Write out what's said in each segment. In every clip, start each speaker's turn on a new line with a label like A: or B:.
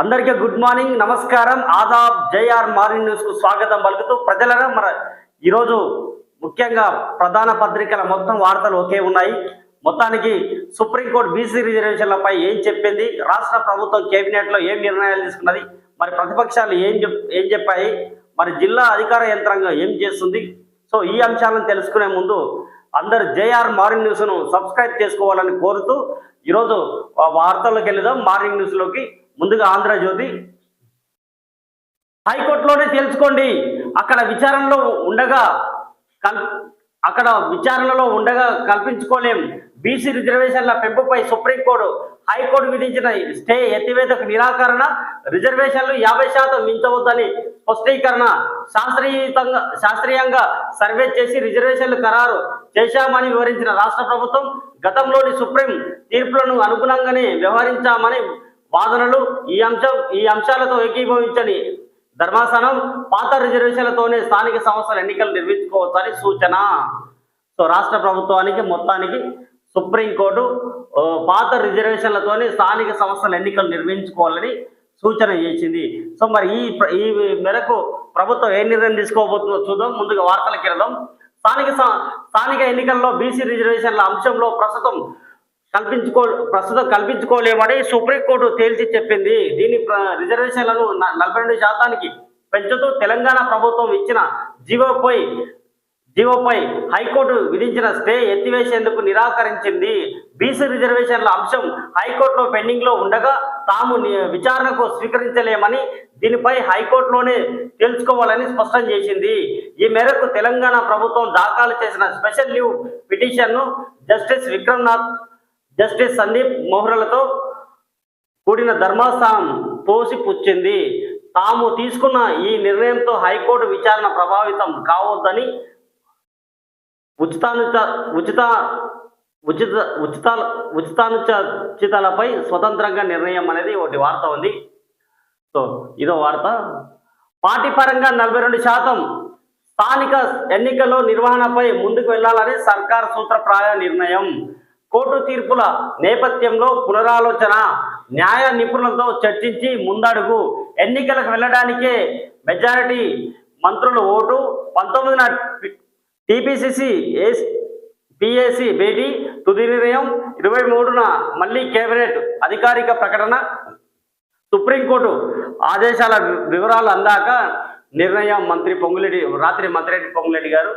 A: అందరికీ good morning నమస్కారం. Aadab JR morning న్యూస్కు స్వాగతం పలుకుతూ ప్రజలను మన ఈరోజు ముఖ్యంగా ప్రధాన పత్రికల మొత్తం వార్తలు ఒకే ఉన్నాయి. మొత్తానికి సుప్రీంకోర్టు బీసీ రిజర్వేషన్లపై ఏం చెప్పింది? రాష్ట్ర ప్రభుత్వం కేబినెట్లో ఏం నిర్ణయాలు తీసుకున్నది? మరి ప్రతిపక్షాలు ఏం ఏం చెప్పాయి? మరి జిల్లా అధికార యంత్రాంగం ఏం చేస్తుంది? సో ఈ అంశాలను తెలుసుకునే ముందు అందరు జేఆర్ మార్నింగ్ న్యూస్ను సబ్స్క్రైబ్ చేసుకోవాలని కోరుతూ ఈరోజు వార్తల్లోకి వెళ్దాం. మార్నింగ్ న్యూస్లోకి ముందుగా ఆంధ్రజ్యోతి హైకోర్టులోనే తెలుసుకోండి అక్కడ విచారణలో ఉండగా కల్ అక్కడ విచారణలో ఉండగా కల్పించుకోలేం. బీసీ రిజర్వేషన్ల పెంపుపై సుప్రీంకోర్టు హైకోర్టు విధించిన స్టే ఎత్తివేతకు నిరాకరణ రిజర్వేషన్లు యాభై శాతం మించవద్దని స్పష్టీకరణ శాస్త్రీయంగా శాస్త్రీయంగా సర్వే చేసి రిజర్వేషన్లు ఖరారు చేశామని వివరించిన రాష్ట్ర ప్రభుత్వం గతంలోని సుప్రీం తీర్పులను అనుగుణంగానే వ్యవహరించామని వాదనలు ఈ అంశం ఈ అంశాలతో ఏకీభవించని ధర్మాసనం పాత రిజర్వేషన్లతోనే స్థానిక సంస్థల ఎన్నికలు నిర్వహించుకోవచ్చని సూచన. సో రాష్ట్ర ప్రభుత్వానికి మొత్తానికి సుప్రీంకోర్టు పాత రిజర్వేషన్లతోనే స్థానిక సంస్థల ఎన్నికలు నిర్వహించుకోవాలని సూచన చేసింది. సో మరి ఈ ఈ మేరకు ప్రభుత్వం ఏ నిర్ణయం తీసుకోబోతుందో చూద్దాం. ముందుగా వార్తలకు వెళ్దాం స్థానిక స్థానిక ఎన్నికల్లో బీసీ రిజర్వేషన్ల అంశంలో ప్రస్తుతం కల్పించుకో ప్రస్తుతం కల్పించుకోలేమని సుప్రీంకోర్టు తేల్చి చెప్పింది. దీని ప్ర- రిజర్వేషన్లను నలభై రెండు శాతానికి పెంచుతూ తెలంగాణ ప్రభుత్వం ఇచ్చిన జీవోపై జీవోపై హైకోర్టు విధించిన స్టే ఎత్తివేసేందుకు నిరాకరించింది. బీసీ రిజర్వేషన్ల అంశం హైకోర్టులో పెండింగ్లో ఉండగా తాము విచారణకు స్వీకరించలేమని దీనిపై హైకోర్టులోనే తెలుసుకోవాలని స్పష్టం చేసింది. ఈ మేరకు తెలంగాణ ప్రభుత్వం దాఖలు చేసిన స్పెషల్ లీవ్ పిటిషన్ను జస్టిస్ విక్రమ్నాథ్ జస్టిస్ సందీప్ మోహ్రలతో కూడిన ధర్మాస్థానం తోసిపుచ్చింది తాము తీసుకున్న ఈ నిర్ణయంతో హైకోర్టు విచారణ ప్రభావితం కావద్దని ఉచితానుచ ఉచిత ఉచిత ఉచిత ఉచితానుచితాలపై స్వతంత్రంగా నిర్ణయం అనేది ఒకటి వార్త ఉంది. సో ఇదో వార్త. పార్టీ పరంగా నలభై రెండు శాతం స్థానిక ఎన్నికల్లో నిర్వహణపై ముందుకు వెళ్ళాలని సర్కార్ సూత్రప్రాయ నిర్ణయం. కోర్టు తీర్పుల నేపథ్యంలో పునరాలోచన న్యాయ నిపుణులతో చర్చించి ముందడుగు. ఎన్నికలకు వెళ్ళడానికే మెజారిటీ మంత్రుల ఓటు. పంతొమ్మిదిన టీపీసీసీ పిఏసి భేటీ. తుది నిర్ణయం ఇరవై మూడున మళ్ళీ కేబినెట్ అధికారిక ప్రకటన. సుప్రీంకోర్టు ఆదేశాల వివరాలు అందాక నిర్ణయం మంత్రి పొంగులేడి రాత్రి మంత్రిరెడ్డి పొంగులేడి గారు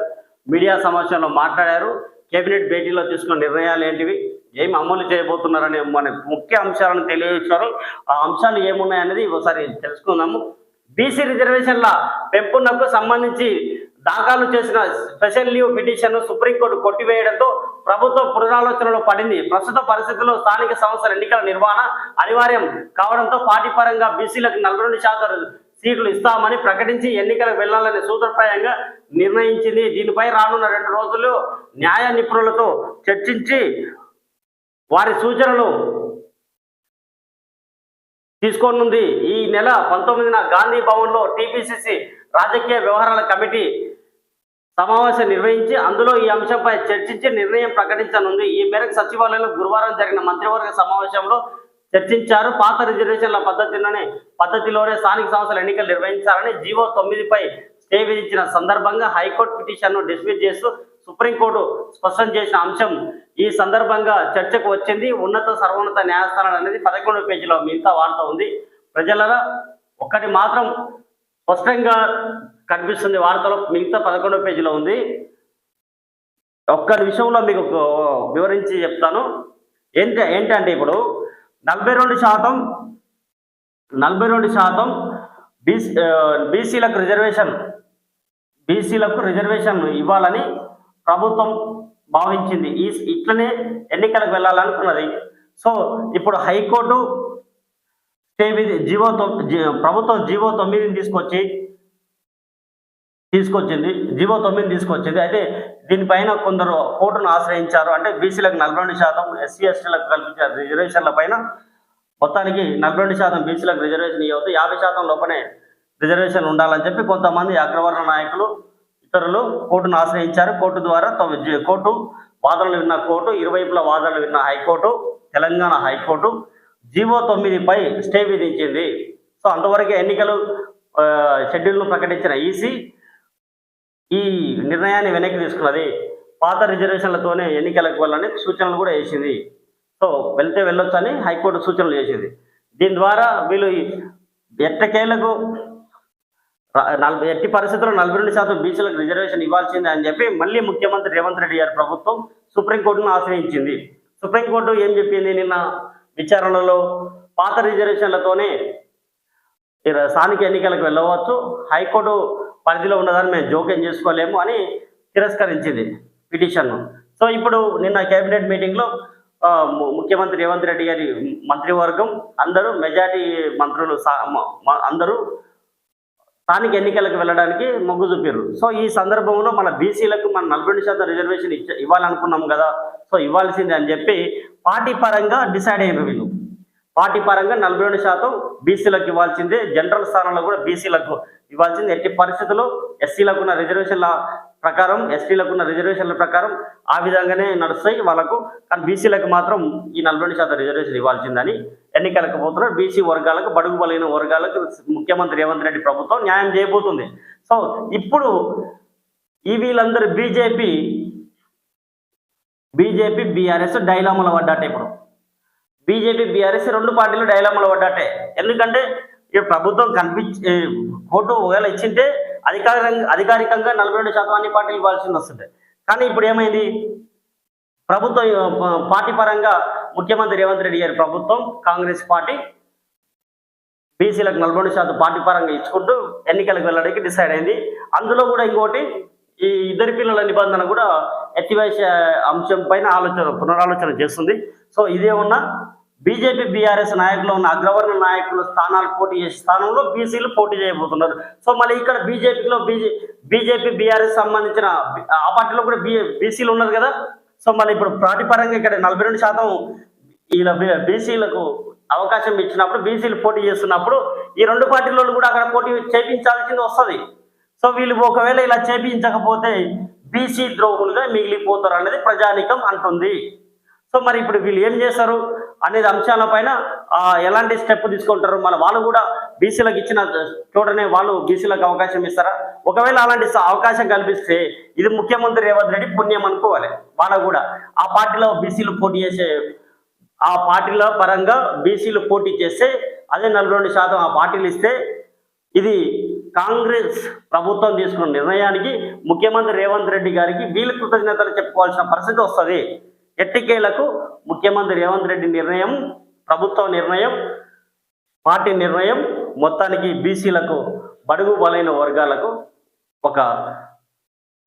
A: మీడియా సమావేశంలో మాట్లాడారు. కేబినెట్ భేటీలో తీసుకున్న నిర్ణయాలు ఏంటివి? ఏమి అమలు చేయబోతున్నారనే మన ముఖ్య అంశాలను తెలియజేశారు. ఆ అంశాలు ఏమున్నాయనేది ఒకసారి తెలుసుకుందాము. బీసీ రిజర్వేషన్ల పెంపునకు సంబంధించి దాఖలు చేసిన స్పెషల్ లీవ్ పిటిషన్ను సుప్రీంకోర్టు కొట్టివేయడంతో ప్రభుత్వం పునరాలోచనలో పడింది. ప్రస్తుత పరిస్థితుల్లో స్థానిక సంస్థల ఎన్నికల నిర్వహణ అనివార్యం కావడంతో పార్టీ పరంగా బీసీలకు నలభై శాతం సీట్లు ఇస్తామని ప్రకటించి ఎన్నికలకు వెళ్ళాలని సూత్రప్రాయంగా నిర్ణయించింది. దీనిపై రానున్న రెండు రోజులు న్యాయ నిపుణులతో చర్చించి వారి సూచనలు తీసుకోనుంది. ఈ నెల పంతొమ్మిదిన గాంధీ భవన్లో టీపీసీసీ రాజకీయ వ్యవహారాల కమిటీ సమావేశం నిర్వహించి అందులో ఈ అంశంపై చర్చించి నిర్ణయం ప్రకటించనుంది. ఈ మేరకు సచివాలయంలో గురువారం జరిగిన మంత్రివర్గ సమావేశంలో చర్చించారు. పాత రిజర్వేషన్ల పద్ధతిలోనే పద్ధతిలోనే స్థానిక సంస్థల ఎన్నికలు నిర్వహించాలని జీవో తొమ్మిదిపై స్టే విధించిన సందర్భంగా హైకోర్టు పిటిషన్ను డిస్మిస్ చేస్తూ సుప్రీంకోర్టు స్పష్టం చేసిన అంశం ఈ సందర్భంగా చర్చకు వచ్చింది. ఉన్నత సర్వోన్నత న్యాయస్థానం అనేది పదకొండు పేజీలో మిగతా వార్త ఉంది. ప్రజలరా ఒక్కటి మాత్రం స్పష్టంగా కనిపిస్తుంది వార్తలో మిగతా పదకొండో పేజీలో ఉంది. ఒక్క విషయంలో మీకు వివరించి చెప్తాను. ఏంటి ఏంటంటే ఇప్పుడు నలభై రెండు శాతం నలభై రెండు శాతం బీసీ బీసీలకు రిజర్వేషన్ బీసీలకు రిజర్వేషన్ ఇవ్వాలని ప్రభుత్వం భావించింది. ఈ ఇట్లనే ఎన్నికలకు వెళ్ళాలనుకున్నది. సో ఇప్పుడు హైకోర్టు స్టే విధి జీవో తొమ్- ప్రభుత్వం జీవో తొమ్మిదిని తీసుకొచ్చి తీసుకొచ్చింది జీవో తొమ్మిది తీసుకొచ్చింది. అయితే దీనిపైన కొందరు కోర్టును ఆశ్రయించారు. అంటే బీసీలకు నలభై రెండు శాతం ఎస్సీ ఎస్టీలకు కల్పించిన రిజర్వేషన్ల పైన మొత్తానికి నలభై రెండు శాతం బీసీలకు రిజర్వేషన్ ఇవ్వద్దు యాభై శాతం లోపనే రిజర్వేషన్ ఉండాలని చెప్పి కొంతమంది అగ్రవర్ణ నాయకులు ఇతరులు కోర్టును ఆశ్రయించారు. కోర్టు ద్వారా జీ- కోర్టు వాదనలు విన్న కోర్టు ఇరువైపుల వాదనలు విన్న high court Telangana high court GO తొమ్మిదిపై stay విధించింది. సో అంతవరకు ఎన్నికలు షెడ్యూల్ను ప్రకటించిన ఈసీ ఈ నిర్ణయాన్ని వెనక్కి తీసుకున్నది పాత రిజర్వేషన్లతోనే ఎన్నికలకు వెళ్ళని సూచనలు కూడా చేసింది సో వెళ్తే వెళ్ళొచ్చని హైకోర్టు సూచనలు చేసింది దీని ద్వారా వీళ్ళు ఈ ఎట్టకేలకు నలభై ఎట్టి పరిస్థితుల్లో నలభై రెండు శాతం బీసీలకు రిజర్వేషన్ ఇవ్వాల్సిందే అని చెప్పి మళ్ళీ ముఖ్యమంత్రి రేవంత్ రెడ్డి గారి ప్రభుత్వం సుప్రీంకోర్టును ఆశ్రయించింది. సుప్రీంకోర్టు ఏం చెప్పింది నిన్న విచారణలో? పాత రిజర్వేషన్లతోనే స్థానిక ఎన్నికలకు వెళ్ళవచ్చు. హైకోర్టు పరిధిలో ఉన్నదాన్ని మేము జోక్యం చేసుకోలేము అని తిరస్కరించింది పిటిషన్ను. సో ఇప్పుడు నిన్న కేబినెట్ మీటింగ్లో ము- ముఖ్యమంత్రి రేవంత్ రెడ్డి గారి మంత్రివర్గం అందరూ మెజార్టీ మంత్రులు సా- మ- అందరూ స్థానిక ఎన్నికలకు వెళ్ళడానికి మొగ్గు చూపారు సో ఈ సందర్భంలో మన బీసీలకు మన నలభై శాతం రిజర్వేషన్ ఇచ్చ ఇవ్వాలనుకున్నాం కదా. సో ఇవ్వాల్సిందే అని చెప్పి పార్టీ పరంగా డిసైడ్ అయ్యారు వీళ్ళు పార్టీ పరంగా నలభై రెండు శాతం బీసీలకు ఇవ్వాల్సిందే. జనరల్ స్థానంలో కూడా బీసీలకు ఇవ్వాల్సింది. ఎట్టి పరిస్థితుల్లో ఎస్సీలకు ఉన్న రిజర్వేషన్ల ప్రకారం ఎస్టీలకు ఉన్న రిజర్వేషన్ల ప్రకారం ఆ విధంగానే నడుస్తాయి వాళ్ళకు. కానీ బీసీలకు మాత్రం ఈ నలభై శాతం రిజర్వేషన్ ఇవ్వాల్సిందని ఎన్నికలకు పోతున్నారు. బీసీ వర్గాలకు బడుగు బలైన వర్గాలకు ముఖ్యమంత్రి రేవంత్ రెడ్డి ప్రభుత్వం న్యాయం చేయబోతుంది. సో ఇప్పుడు ఈ వీళ్ళందరూ బీజేపీ బీజేపీ బీఆర్ఎస్ డైలామాల పడ్డాట ఇప్పుడు. బీజేపీ బీఆర్ఎస్ రెండు పార్టీలు డైలామాల పడ్డాటే. ఎందుకంటే ఈ ప్రభుత్వం కనిపించి ఓటు ఒకవేళ ఇచ్చింటే అధికారికంగా అధికారికంగా నలభై రెండు శాతం అన్ని పార్టీలు ఇవ్వాల్సింది వస్తుంది. కానీ ఇప్పుడు ఏమైంది? ప్రభుత్వం పార్టీ పరంగా ముఖ్యమంత్రి రేవంత్ రెడ్డి గారి ప్రభుత్వం కాంగ్రెస్ పార్టీ బీసీలకు నలభై రెండు శాతం పార్టీ పరంగా ఇచ్చుకుంటూ ఎన్నికలకు వెళ్ళడానికి డిసైడ్ అయింది. అందులో కూడా ఇంకోటి ఈ ఇద్దరి పిల్లల నిబంధన కూడా ఎత్తివేసే అంశం పైన ఆలోచన పునరాలోచన చేస్తుంది. సో ఇదే ఉన్న బీజేపీ బీఆర్ఎస్ నాయకులు ఉన్న అగ్రవర్ణ నాయకుల స్థానాలు పోటీ చేసే స్థానంలో బీసీలు పోటీ చేయబోతున్నారు. సో మళ్ళీ ఇక్కడ బీజేపీలో బీజే బీజేపీ బీఆర్ఎస్ సంబంధించిన ఆ పార్టీలో కూడా బీ బీసీలు ఉన్నారు కదా. సో మళ్ళీ ఇప్పుడు పార్టీ ఇక్కడ నలభై రెండు శాతం ఇలా బీసీలకు అవకాశం ఇచ్చినప్పుడు బీసీలు పోటీ చేస్తున్నప్పుడు ఈ రెండు పార్టీలలో కూడా అక్కడ పోటీ చేపించాల్సింది వస్తుంది. సో వీళ్ళు ఒకవేళ ఇలా చేపించకపోతే బీసీ ద్రోహులుగా మిగిలిపోతారు అనేది ప్రజానికం అంటుంది. సో మరి ఇప్పుడు వీళ్ళు ఏం చేస్తారు? అనేది అంశాలపైన పైన ఎలాంటి స్టెప్ తీసుకుంటారు? మన వాళ్ళు కూడా బీసీలకు ఇచ్చిన చోటనే వాళ్ళు బీసీలకు అవకాశం ఇస్తారా? ఒకవేళ అలాంటి అవకాశం కల్పిస్తే ఇది ముఖ్యమంత్రి రేవంత్ రెడ్డి పుణ్యం అనుకోవాలి వాళ్ళకు కూడా. ఆ పార్టీలో బీసీలు పోటీ చేసే ఆ పార్టీల పరంగా బీసీలు పోటీ చేస్తే అదే నలభై రెండు శాతం ఆ పార్టీలు ఇస్తే ఇది కాంగ్రెస్ ప్రభుత్వం తీసుకున్న నిర్ణయానికి ముఖ్యమంత్రి రేవంత్ రెడ్డి గారికి వీళ్ళు కృతజ్ఞతలు చెప్పుకోవాల్సిన పరిస్థితి వస్తుంది. ఎట్టికేలకు ముఖ్యమంత్రి రేవంత్ రెడ్డి నిర్ణయం ప్రభుత్వ నిర్ణయం పార్టీ నిర్ణయం మొత్తానికి బీసీలకు బడుగు బలైన వర్గాలకు ఒక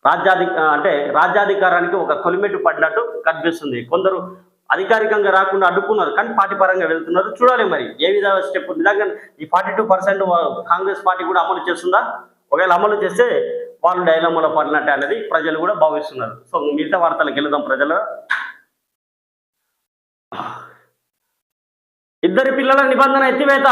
A: రాజ్యాధి అంటే రాజ్యాధికారానికి ఒక కొలిమెట్టు పడినట్టు కనిపిస్తుంది. కొందరు అధికారికంగా రాకుండా అడ్డుకున్నారు కానీ పార్టీ పరంగా వెళ్తున్నారు. చూడాలి మరి ఏ విధంగా స్టెప్ నిజంగా ఈ forty two percent Congress party కూడా అమలు చేస్తుందా? ఒకవేళ అమలు చేస్తే వాళ్ళు డైలమ్మలో పడినట్టు అనేది ప్రజలు కూడా భావిస్తున్నారు. సో మిగతా వార్తలకు వెళ్దాం ప్రజల. ఇద్దరి పిల్లల నిబంధన ఎత్తివేత.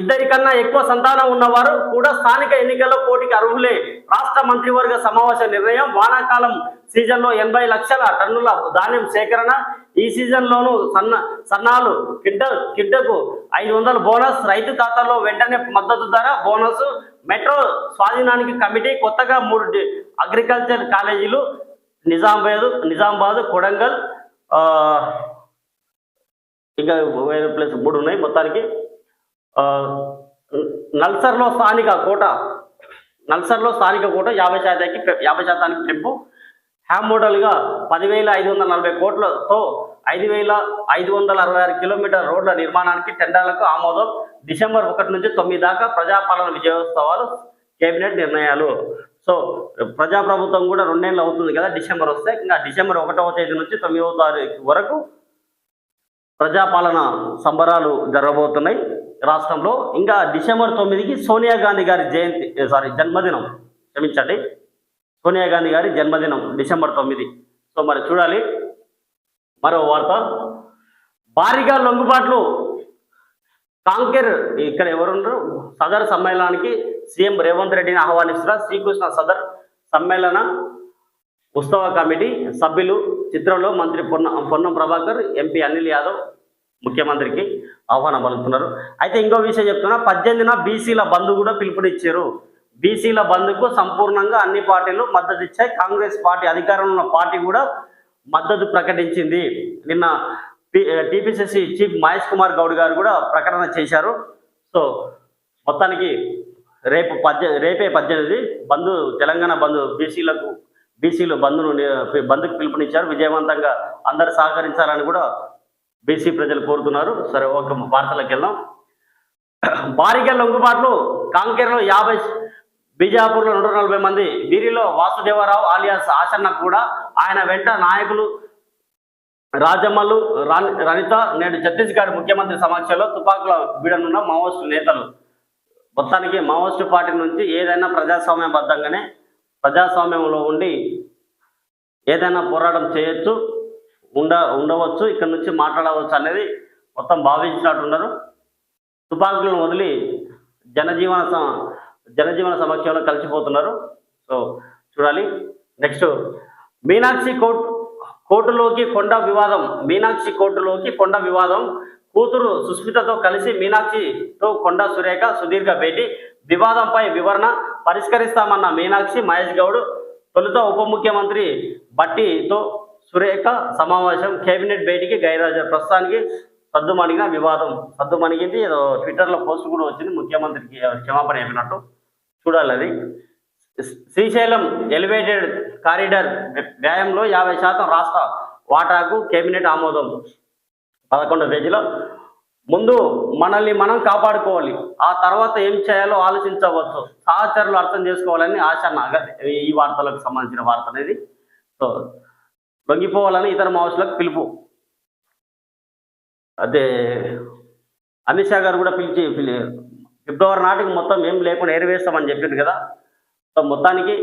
A: ఇద్దరి కన్నా ఎక్కువ సంతానం ఉన్నవారు కూడా స్థానిక ఎన్నికల్లో పోటీకి అర్హులే. రాష్ట్ర మంత్రివర్గ సమావేశ నిర్ణయం వానాకాలం సీజన్లో ఎనభై లక్షల టన్నుల ధాన్యం సేకరణ. ఈ సీజన్లోనూ సన్న సన్నాలు కిడ్డ కిడ్డకు ఐదు వందల బోనస్. రైతు ఖాతాలో వెంటనే మద్దతు ధర బోనస్. మెట్రో స్వాధీనానికి కమిటీ కొత్తగా మూడు అగ్రికల్చర్ కాలేజీలు. నిజామాబాద్ నిజామాబాద్ కొడంగల్ ఆ, ఇంకా వేరే ప్లేస్ మూడు ఉన్నాయి మొత్తానికి. నల్సర్లో స్థానిక కోట నల్సర్లో స్థానిక కోట యాభై శాతానికి యాభై శాతానికి పెంపు. హ్యామ్ మోడల్గా పదివేల ఐదు వందల నలభై కోట్లతో ఐదు వేల ఐదు వందల అరవై ఆరు కిలోమీటర్ రోడ్ల నిర్మాణానికి టెండర్లకు ఆమోదం. డిసెంబర్ ఒకటి నుంచి తొమ్మిది దాకా ప్రజాపాలన విజయోత్సవాలు కేబినెట్ నిర్ణయాలు. సో ప్రజాప్రభుత్వం కూడా రెండేళ్ళు అవుతుంది కదా డిసెంబర్ వస్తే. ఇంకా డిసెంబర్ ఒకటవ తేదీ నుంచి తొమ్మిదవ తారీఖు వరకు ప్రజాపాలన సంబరాలు జరగబోతున్నాయి. రాష్ట్రంలో ఇంకా డిసెంబర్ తొమ్మిదికి సోనియా గాంధీ గారి జయంతి సారీ జన్మదినం. క్షమించండి. సోనియా గాంధీ గారి జన్మదినం డిసెంబర్ తొమ్మిది. సో మరి చూడాలి. మరో వార్త. భారీగా లొంగుబాట్లు. కాంకేర్ ఇక్కడ ఎవరున్నారు సదర్ సమ్మేళనానికి సీఎం రేవంత్ రెడ్డిని ఆహ్వానిస్తున్న శ్రీకృష్ణ సదర్ సమ్మేళన ఉత్సవ కమిటీ సభ్యులు చిత్రంలో మంత్రి పొన్న పొన్నం ప్రభాకర్ ఎంపీ అనిల్ యాదవ్ ముఖ్యమంత్రికి ఆహ్వానం పలుకుతున్నారు. అయితే ఇంకో విషయం చెప్తున్నా పద్దెనిమిదిన బీసీల బంధు కూడా పిలుపునిచ్చారు. బీసీల బంధుకు సంపూర్ణంగా అన్ని పార్టీలు మద్దతు ఇచ్చాయి. కాంగ్రెస్ పార్టీ అధికారంలో ఉన్న పార్టీ కూడా మద్దతు ప్రకటించింది. నిన్న టిపిసిసి చీఫ్ మహేష్ కుమార్ గౌడ్ గారు కూడా ప్రకటన చేశారు. సో మొత్తానికి రేపు పద్దె రేపే పద్దెనిమిది బంధు తెలంగాణ బంధు బీసీలకు బీసీలు బంద్ను బంద్కు పిలుపునిచ్చారు. విజయవంతంగా అందరు సహకరించాలని కూడా బీసీ ప్రజలు కోరుతున్నారు. సరే ఒక వార్తలకు వెళ్దాం. భారీగా లొంగుబాట్లు కాంకేరులో యాభై బీజాపూర్లో నూట నలభై మంది వీరిలో వాసుదేవరావు ఆలియాస్ ఆచరణ కూడా ఆయన వెంట నాయకులు రాజమ్మలు రాని- రనిత నేడు ఛత్తీస్గఢ్ ముఖ్యమంత్రి సమక్షంలో తుపాకుల వీడనున్న మావోయిస్టు నేతలు. మొత్తానికి మావోయిస్టు పార్టీ నుంచి ఏదైనా ప్రజాస్వామ్యబద్ధంగానే ప్రజాస్వామ్యంలో ఉండి ఏదైనా పోరాటం చేయొచ్చు ఉండ ఉండవచ్చు ఇక్కడ నుంచి మాట్లాడవచ్చు అనేది మొత్తం భావించినట్టున్నారు. తుపాకులను వదిలి జనజీవన జనజీవన సమక్షంలో కలిసిపోతున్నారు. సో చూడాలి. నెక్స్ట్ మీనాక్షి కోర్టు కోర్టులోకి కొండ వివాదం మీనాక్షి కోర్టులోకి కొండ వివాదం. కూతురు సుస్మితతో కలిసి మీనాక్షితో కొండ సురేఖ సుదీర్ఘ భేటీ వివాదంపై వివరణ పరిష్కరిస్తామన్న మీనాక్షి మహేష్ గౌడ్ తొలుత ఉప ముఖ్యమంత్రి బట్టితో సురేఖ సమావేశం కేబినెట్ భేటీకి గైరాజారు ప్రస్తుతానికి సద్దుమణిగిన వివాదం. సద్దుమణిగింది ఏదో ట్విట్టర్లో పోస్ట్ కూడా వచ్చింది ముఖ్యమంత్రికి క్షమాపణ చెప్పినట్టు చూడాలి అది. శ్రీశైలం ఎలివేటెడ్ కారిడార్ వ్యాయంలో యాభై శాతం రాష్ట్ర వాటాకు కేబినెట్ ఆమోదం. పదకొండు పేజీలో ముందు మనల్ని మనం కాపాడుకోవాలి. ఆ తర్వాత ఏం చేయాలో ఆలోచించవచ్చు. సహచరులు అర్థం చేసుకోవాలని ఆశ నాగర్ ఈ వార్తలకు సంబంధించిన వార్త అనేది. సో లొంగిపోవాలని ఇతర మావోయిస్టులకు పిలుపు. అదే అమిత్ షా గారు కూడా పిలిచి పిలి ఫిబ్రవరి నాటికి మొత్తం ఏం లేకుండా ఎరివేస్తామని చెప్పింది కదా. సో మొత్తానికి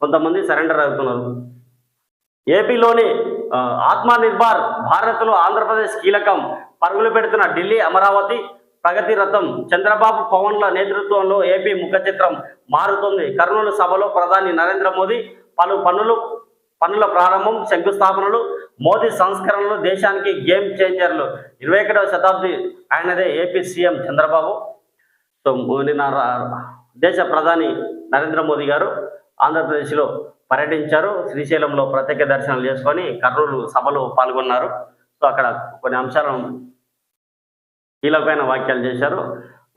A: కొంతమంది సరెండర్ అవుతున్నారు. ఏపీలోని ఆత్మనిర్భర్ భారత్లో ఆంధ్రప్రదేశ్ కీలకం పరుగులు పెడుతున్న ఢిల్లీ అమరావతి ప్రగతి రథం చంద్రబాబు పవన్ల నేతృత్వంలో ఏపీ ముఖ చిత్రం మారుతుంది. కర్నూలు సభలో ప్రధాని నరేంద్ర మోదీ పలు పనులు పనుల ప్రారంభం శంకుస్థాపనలు మోదీ సంస్కరణలు దేశానికి గేమ్ చేంజర్లు. ఇరవై ఒకటవ శతాబ్ది ఆయనదే ఏపీ సీఎం చంద్రబాబు. సో నిన్న దేశ ప్రధాని నరేంద్ర మోదీ గారు ఆంధ్రప్రదేశ్లో పర్యటించారు. శ్రీశైలంలో ప్రత్యేక దర్శనాలు చేసుకొని కర్నూలు సభలో పాల్గొన్నారు. సో అక్కడ కొన్ని అంశాలను కీలకమైన వ్యాఖ్యలు చేశారు.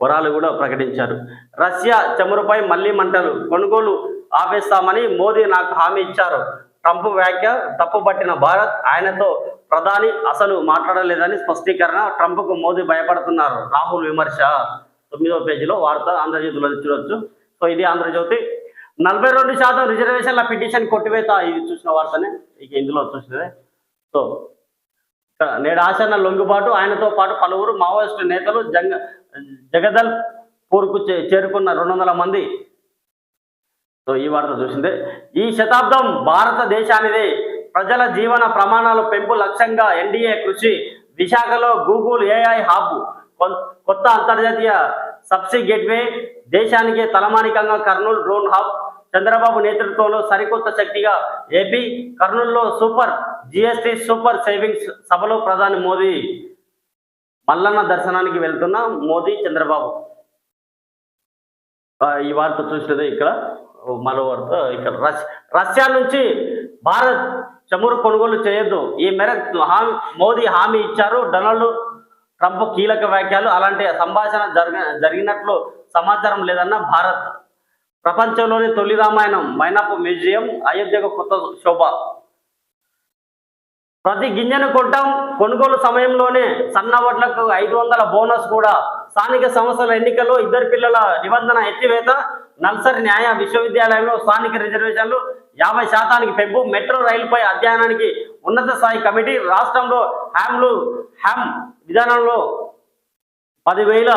A: వరాలు కూడా ప్రకటించారు. రష్యా చమురుపై మళ్ళీ మంటలు కొనుగోలు ఆపేస్తామని మోదీ నాకు హామీ ఇచ్చారు. ట్రంప్ వ్యాఖ్య తప్పుపట్టిన భారత్ ఆయనతో ప్రధాని అసలు మాట్లాడలేదని స్పష్టీకరణ ట్రంప్కు మోదీ భయపడుతున్నారు. రాహుల్ విమర్శ తొమ్మిదో పేజీలో వార్త ఆంధ్రజ్యోతిలో చూడొచ్చు. సో ఇది ఆంధ్రజ్యోతి. నలభై రెండు శాతం రిజర్వేషన్ల పిటిషన్ కొట్టివేత ఇది చూసిన వార్తనే. ఇక ఇందులో చూసినదే సో నేడు ఆశన్న లొంగుబాటు. ఆయనతో పాటు పలువురు మావోయిస్టు నేతలు జంగ జగదల్ పూర్కు చే- చేరుకున్న రెండు వందల మంది. సో ఈ వార్త చూసిందే. ఈ శతాబ్దం భారతదేశానిదే. ప్రజల జీవన ప్రమాణాలు పెంపు లక్ష్యంగా ఎన్డీఏ కృషి. విశాఖలో గూగుల్ ఏఐ హబ్ కొత్త అంతర్జాతీయ సబ్సీ గేట్వే. దేశానికే తలమానికంగా కర్నూలు డ్రోన్ హబ్ చంద్రబాబు నేతృత్వంలో సరికొత్త శక్తిగా ఏపీ కర్నూలులో సూపర్ జిఎస్టి సూపర్ సేవింగ్స్ సభలో ప్రధాని మోదీ మల్లన్న దర్శనానికి వెళ్తున్న మోదీ చంద్రబాబు. ఈ వార్త చూసినది ఇక్కడ మరో వార్త ఇక్కడ. రష్ రష్యా నుంచి భారత్ చమురు కొనుగోలు చేయొద్దు. ఈ మేరకు హామీ మోదీ హామీ ఇచ్చారు. డొనాల్డ్ ట్రంప్ కీలక వ్యాఖ్యలు. అలాంటి సంభాషణ జరిగినట్లు సమాచారం లేదన్న భారత్ ప్రపంచంలోని తొలి రామాయణం మైనాపు మ్యూజియం అయోధ్యకు కొత్త శోభ. ప్రతి గింజను కొట్టం కొనుగోలు సమయంలోనే సన్న వడ్లకు ఐదు వందల బోనస్ కూడా. స్థానిక సంస్థల ఎన్నికల్లో ఇద్దరు పిల్లల నిబంధన ఎత్తివేత నల్సరి న్యాయ విశ్వవిద్యాలయంలో స్థానిక రిజర్వేషన్లు యాభై శాతానికి పెంపు మెట్రో రైలుపై అధ్యయనానికి ఉన్నత స్థాయి కమిటీ రాష్ట్రంలో హ్యామ్లు హ్యామ్ విధానంలో పదివేల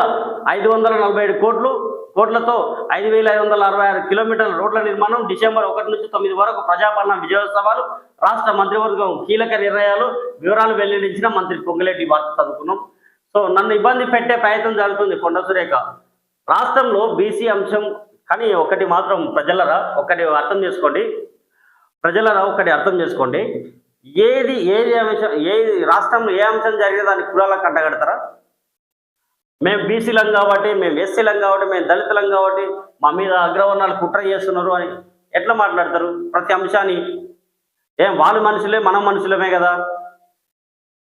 A: ఐదు వందల నలభై ఏడు కోట్లు. కోట్లతో ఐదు వేల ఐదు వందల అరవై ఆరు కిలోమీటర్ల రోడ్ల నిర్మాణం డిసెంబర్ ఒకటి నుంచి తొమ్మిది వరకు ప్రజాపాలన విజయోత్సవాలు రాష్ట్ర మంత్రివర్గం కీలక నిర్ణయాలు వివరాలు వెల్లడించిన మంత్రి పొంగిరెడ్డి వార్త చదువుకున్నాం. సో నన్ను ఇబ్బంది పెట్టే ప్రయత్నం జరుగుతుంది కొండ సురేఖ. రాష్ట్రంలో బీసీ అంశం కానీ ఒకటి మాత్రం ప్రజలరా ఒకటి అర్థం చేసుకోండి. ప్రజలరా ఒకటి అర్థం చేసుకోండి. ఏది ఏది అంశం ఏది రాష్ట్రంలో ఏ అంశం జరిగే దాన్ని కులాలకు కట్టగడతారా మేము బీసీలం కాబట్టి మేము ఎస్సీలం కాబట్టి మేము దళితులం కాబట్టి మా మీద అగ్రవర్ణాలు కుట్ర చేస్తున్నారు అని ఎట్లా మాట్లాడతారు? ప్రతి అంశాన్ని. ఏం వాళ్ళు మనుషులే మనం మనుషులమే కదా?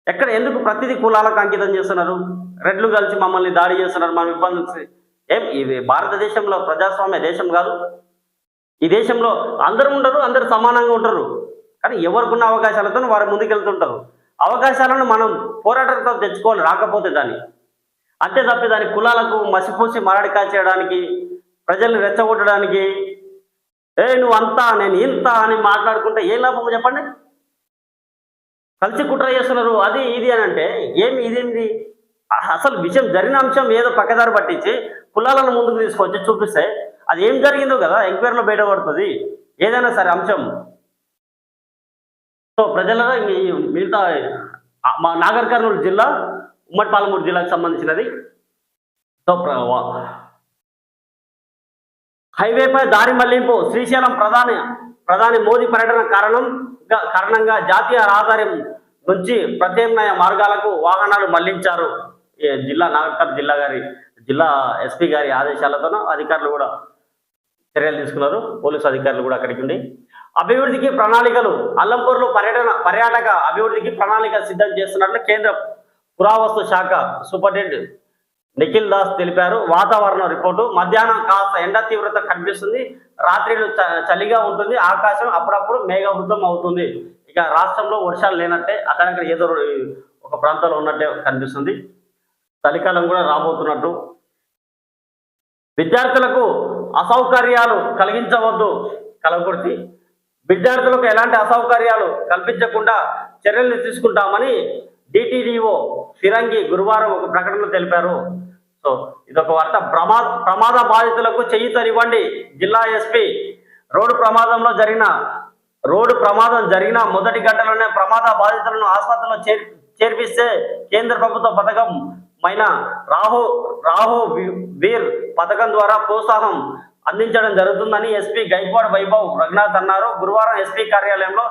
A: ఎక్కడ ఎందుకు ప్రతిదీ కులాలకు అంకితం చేస్తున్నారు? రెడ్లు కలిసి మమ్మల్ని దాడి చేస్తున్నారు మనం ఇబ్బంది ఏం ఇది భారతదేశంలో ప్రజాస్వామ్య దేశం కాదు. ఈ దేశంలో అందరూ ఉండరు అందరూ సమానంగా ఉంటారు. కానీ ఎవరికున్న అవకాశాలతో వారు ముందుకెళ్తుంటారు. అవకాశాలను మనం పోరాటంతో తెచ్చుకోవాలి రాకపోతే దాన్ని. అంతే తప్పి దాని కులాలకు మసిపూసి మరడికా చేయడానికి ప్రజల్ని రెచ్చగొట్టడానికి. ఏ నువ్వు అంతా నేను ఇంత అని మాట్లాడుకుంటే ఏం లాభం చెప్పండి? కలిసి కుట్ర చేస్తున్నారు అది ఇది అని అంటే ఏమి ఇదేంటి అసలు విషయం జరిగిన అంశం ఏదో పక్కదారి పట్టించి కులాలను ముందుకు తీసుకొచ్చి చూపిస్తే అది ఏం జరిగిందో కదా ఎంక్వైరీలో బయటపడుతుంది ఏదైనా సరే అంశం. సో ప్రజల ఈ మిగతా మా నాగర్ కర్నూలు జిల్లా ఉమ్మడి పాలమూరు జిల్లాకు సంబంధించినది. సో ప్ర- వా- హైవేపై దారి మళ్ళింపు. శ్రీశైలం ప్రధాని ప్రధాని మోదీ పర్యటన కారణం కారణంగా జాతీయ రహదారి నుంచి ప్రత్యామ్నాయ మార్గాలకు వాహనాలు మళ్ళించారు. జిల్లా నాగర్ జిల్లా గారి జిల్లా ఎస్పీ గారి ఆదేశాలతోనూ అధికారులు కూడా చర్యలు తీసుకున్నారు. పోలీసు అధికారులు కూడా అక్కడికి ఉండి. అభివృద్ధికి ప్రణాళికలు అల్లంపూర్లో పర్యటన పర్యాటక అభివృద్ధికి ప్రణాళిక సిద్ధం చేస్తున్నట్లు కేంద్ర పురావస్తు శాఖ సూపరింటెండెంట్ నిఖిల్ దాస్ తెలిపారు. వాతావరణ రిపోర్టు మధ్యాహ్నం కాస్త ఎండ తీవ్రత కనిపిస్తుంది. రాత్రిలు చ- చలిగా ఉంటుంది. ఆకాశం అప్పుడప్పుడు మేఘవృతం అవుతుంది. ఇక రాష్ట్రంలో వర్షాలు లేనట్టే అక్కడక్కడ ఏదో ఒక ప్రాంతంలో ఉన్నట్టే కనిపిస్తుంది. చలికాలం కూడా రాబోతున్నట్టు. విద్యార్థులకు అసౌకర్యాలు కలిగించవద్దు. కలగొడితే విద్యార్థులకు ఎలాంటి అసౌకర్యాలు కల్పించకుండా చర్యలు తీసుకుంటామని డిటిడిఓ ఫిరంగి గురువారం ఒక ప్రకటనలో తెలిపారు. సో ఇదొక వార్త. ప్రమాద ప్రమాద బాధితులకు చేయూతనివ్వండి జిల్లా ఎస్పీ రోడ్డు ప్రమాదంలో జరిగిన రోడ్డు ప్రమాదం జరిగిన మొదటి గంటలోనే ప్రమాద బాధితులను ఆసుపత్రిలో చేర్ చేర్పిస్తే కేంద్ర ప్రభుత్వ పథకం మైన రాహు రాహు వీర్ పథకం ద్వారా ప్రోత్సాహం అందించడం జరుగుతుందని ఎస్పీ గైక్వాడ్ వైభవ్ రఘునాథ్ అన్నారు. గురువారం ఎస్పీ కార్యాలయంలో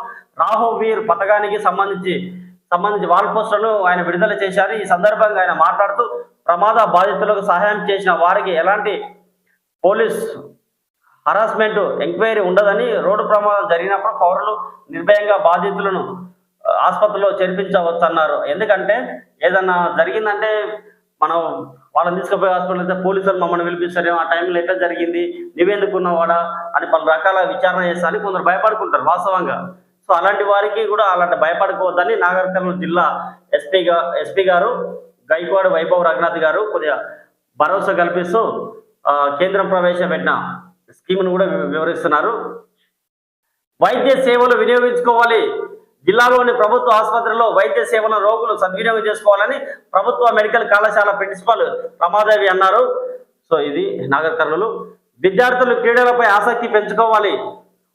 A: రాహు వీర్ పథకానికి సంబంధించి సంబంధించి వాల్ పోస్టులను ఆయన విడుదల చేశారు. ఈ సందర్భంగా ఆయన మాట్లాడుతూ ప్రమాద బాధితులకు సహాయం చేసిన వారికి ఎలాంటి పోలీస్ హరాస్మెంట్ ఎంక్వైరీ ఉండదని రోడ్డు ప్రమాదం జరిగినప్పుడు పౌరులు నిర్భయంగా బాధితులను ఆసుపత్రిలో చేర్పించవచ్చు అన్నారు ఎందుకంటే ఏదన్నా జరిగిందంటే మనం వాళ్ళని తీసుకుపోయి హాస్పిటల్ అయితే పోలీసులు మమ్మల్ని పిలిపిస్తారు. ఆ టైంలో ఎట్లా జరిగింది? నువ్వెందుకున్నవాడా అని పలు రకాల విచారణ చేస్తా కొందరు భయపడుకుంటారు వాస్తవంగా. సో అలాంటి వారికి కూడా అలాంటి భయపడుకోవద్దని నాగర్ కర్నూలు జిల్లా ఎస్పీ ఎస్పీ గారు గైక్వాడ్ వైభవ్ రఘునాథ్ గారు కొద్దిగా భరోసా కల్పిస్తూ కేంద్రం ప్రవేశపెట్టిన స్కీమ్ను కూడా వివరిస్తున్నారు. వైద్య సేవలు వినియోగించుకోవాలి. జిల్లాలోని ప్రభుత్వ ఆసుపత్రిలో వైద్య సేవల రోగులు సద్వినియోగం చేసుకోవాలని ప్రభుత్వ మెడికల్ కళాశాల ప్రిన్సిపల్ రమాదేవి అన్నారు. సో ఇది నాగర్ కర్నూలు. విద్యార్థులు క్రీడలపై ఆసక్తి పెంచుకోవాలి.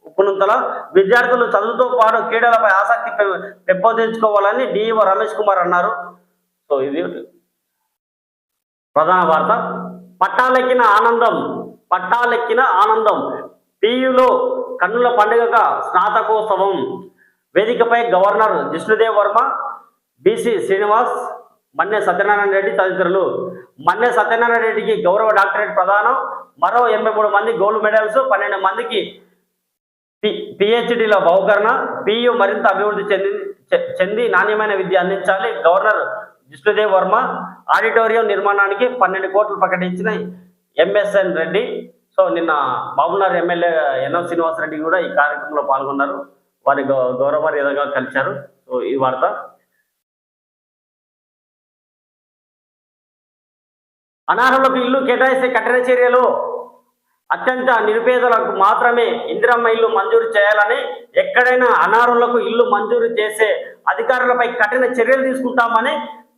A: ఉప్పునుంతల విద్యార్థులు చదువుతో పాటు క్రీడలపై ఆసక్తి పెంపొందించుకోవాలని డిఈఓ రమేష్ కుమార్ అన్నారు. సో ఇది ప్రధాన వార్త. పట్టాలెక్కిన ఆనందం పట్టాలెక్కిన ఆనందం. పియులో కన్నుల పండుగగా స్నాతకోత్సవం. వేదికపై గవర్నర్ జిష్ణుదేవ్ వర్మ బీసీ శ్రీనివాస్ మన్నె సత్యనారాయణ రెడ్డి తదితరులు. మన్నె సత్యనారాయణ రెడ్డికి గౌరవ డాక్టరేట్ ప్రదానం. మరో ఎనభై మూడు మంది గోల్డ్ మెడల్స్ పన్నెండు మందికి పిహెచ్డిలో బహుకరణ పియు మరింత అభివృద్ధి చెంది చె- చెంది నాణ్యమైన విద్య అందించాలి. గవర్నర్ విష్ణుదేవ్ వర్మ ఆడిటోరియం నిర్మాణానికి పన్నెండు కోట్లు ప్రకటించిన ఎంఎస్ఎన్ రెడ్డి. సో నిన్న బాబునార్ ఎమ్మెల్యే ఎన్ఎం శ్రీనివాస్ రెడ్డి కూడా ఈ కార్యక్రమంలో పాల్గొన్నారు. వారి గౌ- గౌరవ కలిశారు. సో ఈ వార్త. అనర్హులకు ఇల్లు కేటాయిస్తే కఠిన చర్యలు. అత్యంత నిరుపేదలకు మాత్రమే ఇందిరమ్మ ఇల్లు మంజూరు చేయాలని ఎక్కడైనా అనారులకు ఇల్లు మంజూరు చేసే అధికారులపై కఠిన చర్యలు తీసుకుంటామని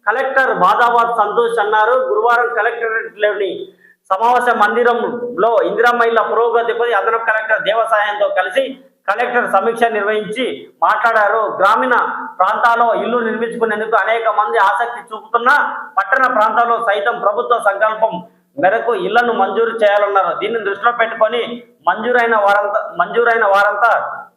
A: కలెక్టర్ బాదాబాద్ సంతోష్ అన్నారు. గురువారం కలెక్టరేట్లోని సమావేశ మందిరంలో ఇందిరమ్మ ఇళ్ళ పురోగతిపై అదనపు కలెక్టర్ దేవసాయంతో కలిసి కలెక్టర్ సమీక్ష నిర్వహించి మాట్లాడారు. గ్రామీణ ప్రాంతాల్లో ఇల్లు నిర్మించుకునేందుకు అనేక మంది ఆసక్తి చూపుతున్నా పట్టణ ప్రాంతాల్లో సైతం ప్రభుత్వ సంకల్పం మేరకు ఇళ్ళను మంజూరు చేయాలన్నారు. దీన్ని దృష్టిలో పెట్టుకొని మంజూరైన వారంతా మంజూరైన వారంతా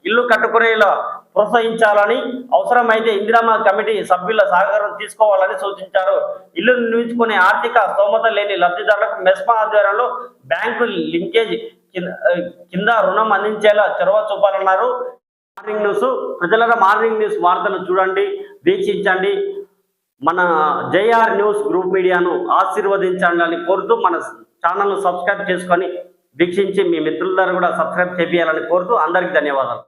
A: ఇల్లు కట్టుకునేలా ప్రోత్సహించాలని అవసరమైతే ఇందిరామ కమిటీ సభ్యుల సహకారం తీసుకోవాలని సూచించారు. ఇల్లు నిర్మించుకునే ఆర్థిక స్తోమత లేని లబ్ధిదారులకు మెస్మా ఆధ్వర్యంలో బ్యాంకు లింకేజ్ కింద కింద రుణం అందించేలా చొరవ చూపాలన్నారు. మార్నింగ్ న్యూస్ ప్రజల మార్నింగ్ న్యూస్ వార్తలు చూడండి వీక్షించండి. మన జేఆర్ న్యూస్ గ్రూప్ మీడియాను ఆశీర్వదించాలని కోరుతూ మన ఛానల్ను సబ్స్క్రైబ్ చేసుకొని వీక్షించి మీ మిత్రుల ద్వారా కూడా సబ్స్క్రైబ్ చేయాలని కోరుతూ అందరికీ ధన్యవాదాలు.